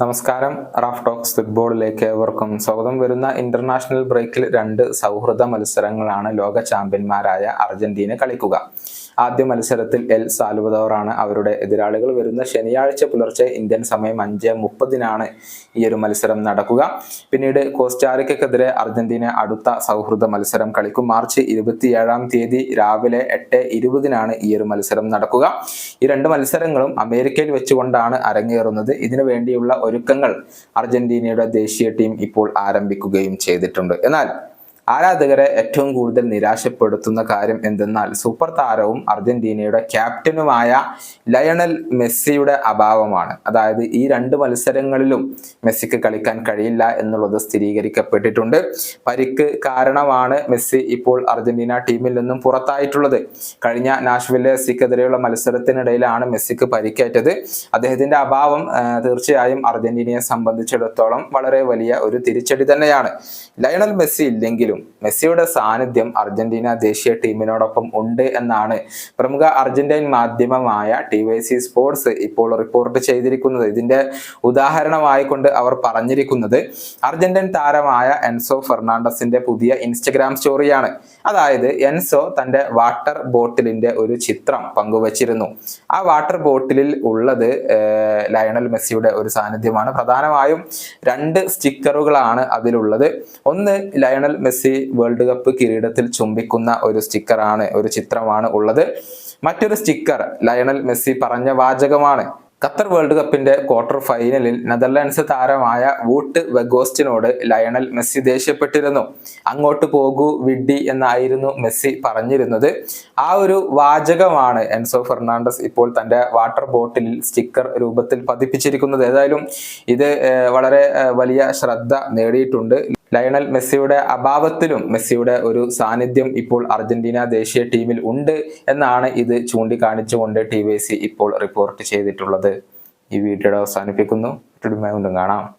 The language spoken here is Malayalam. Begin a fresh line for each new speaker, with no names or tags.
നമസ്കാരം. റാഫ് ടോക്സ് ഫുട്ബോളിലേക്ക് ഏവർക്കും സ്വാഗതം. വരുന്ന ഇന്റർനാഷണൽ ബ്രേക്കിൽ രണ്ട് സൗഹൃദ മത്സരങ്ങളാണ് ലോക ചാമ്പ്യന്മാരായ അർജന്റീന കളിക്കുക. ആദ്യ മത്സരത്തിൽ എൽ സാൽവദോറാണ് അവരുടെ എതിരാളികൾ വരുന്ന ശനിയാഴ്ച പുലർച്ചെ ഇന്ത്യൻ സമയം അഞ്ച് മുപ്പതിനാണ് ഈ ഒരു മത്സരം നടക്കുക. പിന്നീട് കോസ്റ്റാറിക്കെതിരെ അർജന്റീന അടുത്ത സൗഹൃദ മത്സരം കളിക്കും. മാർച്ച് ഇരുപത്തിയേഴാം തീയതി രാവിലെ എട്ട് ഇരുപതിനാണ് ഈ ഒരു മത്സരം നടക്കുക. ഈ രണ്ട് മത്സരങ്ങളും അമേരിക്കയിൽ വെച്ചുകൊണ്ടാണ് അരങ്ങേറുന്നത്. ഇതിനു വേണ്ടിയുള്ള ഒരുക്കങ്ങൾ അർജന്റീനയുടെ ദേശീയ ടീം ഇപ്പോൾ ആരംഭിക്കുകയും ചെയ്തിട്ടുണ്ട്. എന്നാൽ ആരാധകരെ ഏറ്റവും കൂടുതൽ നിരാശപ്പെടുത്തുന്ന കാര്യം എന്തെന്നാൽ സൂപ്പർ താരവും അർജന്റീനയുടെ ക്യാപ്റ്റനുമായ ലയണൽ മെസ്സിയുടെ അഭാവമാണ്. അതായത് ഈ രണ്ട് മത്സരങ്ങളിലും മെസ്സിക്ക് കളിക്കാൻ കഴിയില്ല എന്നുള്ളത് സ്ഥിരീകരിക്കപ്പെട്ടിട്ടുണ്ട്. പരിക്ക് കാരണമാണ് മെസ്സി ഇപ്പോൾ അർജന്റീന ടീമിൽ നിന്നും പുറത്തായിട്ടുള്ളത്. കഴിഞ്ഞ നാഷ്വില്ലെ സിക്കെതിരെയുള്ള മത്സരത്തിനിടയിലാണ് മെസ്സിക്ക് പരിക്കേറ്റത്. അദ്ദേഹത്തിന്റെ അഭാവം തീർച്ചയായും അർജന്റീനയെ സംബന്ധിച്ചിടത്തോളം വളരെ വലിയ ഒരു തിരിച്ചടി തന്നെയാണ്. ലയണൽ മെസ്സി ഇല്ലെങ്കിലും മെസ്സിയുടെ സാന്നിധ്യം അർജന്റീന ദേശീയ ടീമിനോടൊപ്പം ഉണ്ട് എന്നാണ് പ്രമുഖ അർജന്റീൻ മാധ്യമമായ ടി വൈ സി സ്പോർട്സ് ഇപ്പോൾ റിപ്പോർട്ട് ചെയ്തിരിക്കുന്നത്. ഇതിന്റെ ഉദാഹരണമായിക്കൊണ്ട് അവർ പറഞ്ഞിരിക്കുന്നത് അർജന്റീൻ താരമായ എൻസോ ഫെർണാണ്ടസിന്റെ പുതിയ ഇൻസ്റ്റഗ്രാം സ്റ്റോറിയാണ്. അതായത് എൻസോ തന്റെ വാട്ടർ ബോട്ടിലിന്റെ ഒരു ചിത്രം പങ്കുവച്ചിരുന്നു. ആ വാട്ടർ ബോട്ടിലിൽ ഉള്ളത് ലയണൽ മെസ്സിയുടെ ഒരു സാന്നിധ്യമാണ്. പ്രധാനമായും രണ്ട് സ്റ്റിക്കറുകളാണ് അതിലുള്ളത്. ഒന്ന് ലയണൽ മെസ്സി വേൾഡ് കപ്പ് കിരീടത്തിൽ ചുംബിക്കുന്ന ഒരു സ്റ്റിക്കറാണ് ഒരു ചിത്രമാണ് ഉള്ളത്. മറ്റൊരു സ്റ്റിക്കർ ലയണൽ മെസ്സി പറഞ്ഞ വാചകമാണ്. ഖത്തർ വേൾഡ് കപ്പിന്റെ ക്വാർട്ടർ ഫൈനലിൽ നെതർലാൻഡ്സ് താരമായ വൂട്ട് വെഗോസ്റ്റിനോട് ലയണൽ മെസ്സി ദേഷ്യപ്പെട്ടിരുന്നു. അങ്ങോട്ട് പോകൂ വിഡ്ഡി എന്നായിരുന്നു മെസ്സി പറഞ്ഞിരുന്നത്. ആ ഒരു വാചകമാണ് എൻസോ ഫെർണാണ്ടസ് ഇപ്പോൾ തന്റെ വാട്ടർ ബോട്ടിലിൽ സ്റ്റിക്കർ രൂപത്തിൽ പതിപ്പിച്ചിരിക്കുന്നത്. ഏതായാലും ഇത് വളരെ വലിയ ശ്രദ്ധ നേടിയിട്ടുണ്ട്. ലയണൽ മെസ്സിയുടെ അഭാവത്തിലും മെസ്സിയുടെ ഒരു സാന്നിധ്യം ഇപ്പോൾ അർജന്റീന ദേശീയ ടീമിൽ ഉണ്ട് എന്നാണ് ഇത് ചൂണ്ടിക്കാണിച്ചുകൊണ്ട് ടി ഇപ്പോൾ റിപ്പോർട്ട് ചെയ്തിട്ടുള്ളത്. ഈ വീഡിയോ അവസാനിപ്പിക്കുന്നു. മറ്റൊരു കാണാം.